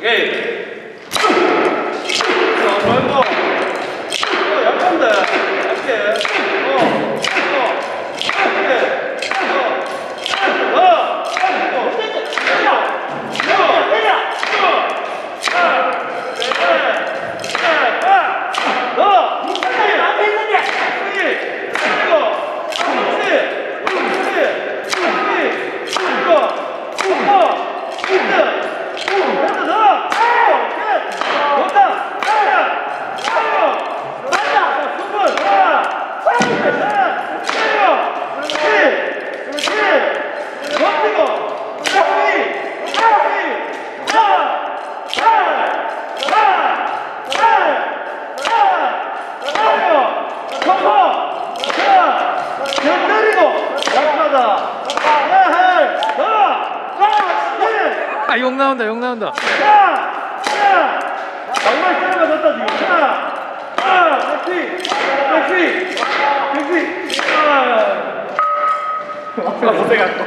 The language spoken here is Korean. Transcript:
Okay. 아, 욕 나온다, 욕 나온다. 정말 세게 맞았다, 지금. 백피! 백피! 백피! 아, 못생겼다.